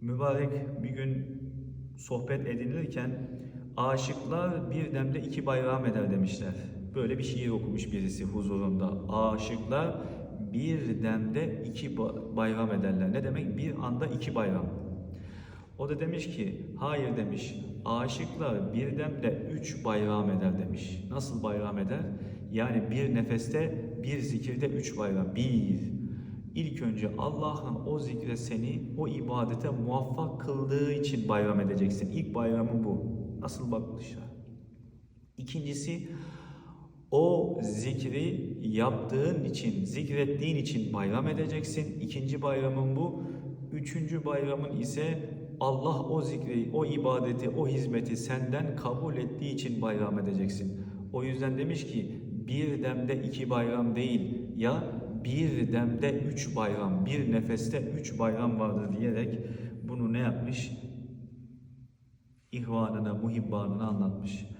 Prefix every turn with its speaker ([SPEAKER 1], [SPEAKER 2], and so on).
[SPEAKER 1] mübarek bir gün sohbet edilirken aşıklar bir demde iki bayram eder demişler. Böyle bir şiir okumuş birisi huzurunda. Aşıklar bir demde iki ba- bayram ederler. Ne demek? Bir anda iki bayram. O da demiş ki, hayır demiş, aşıklar bir demde üç bayram eder demiş. Nasıl bayram eder? Yani bir nefeste, bir zikirde üç bayram. Bir, ilk önce Allah'ın o zikre seni, o ibadete muvaffak kıldığı için bayram edeceksin. İlk bayramı bu. Nasıl bakmışlar? İkincisi, o zikri yaptığın için, zikrettiğin için bayram edeceksin. İkinci bayramın bu. Üçüncü bayramın ise Allah o zikri, o ibadeti, o hizmeti senden kabul ettiği için bayram edeceksin. O yüzden demiş ki bir demde iki bayram değil ya bir demde üç bayram, bir nefeste üç bayram vardır diyerek bunu ne yapmış? İhvanına, muhibbanına anlatmış.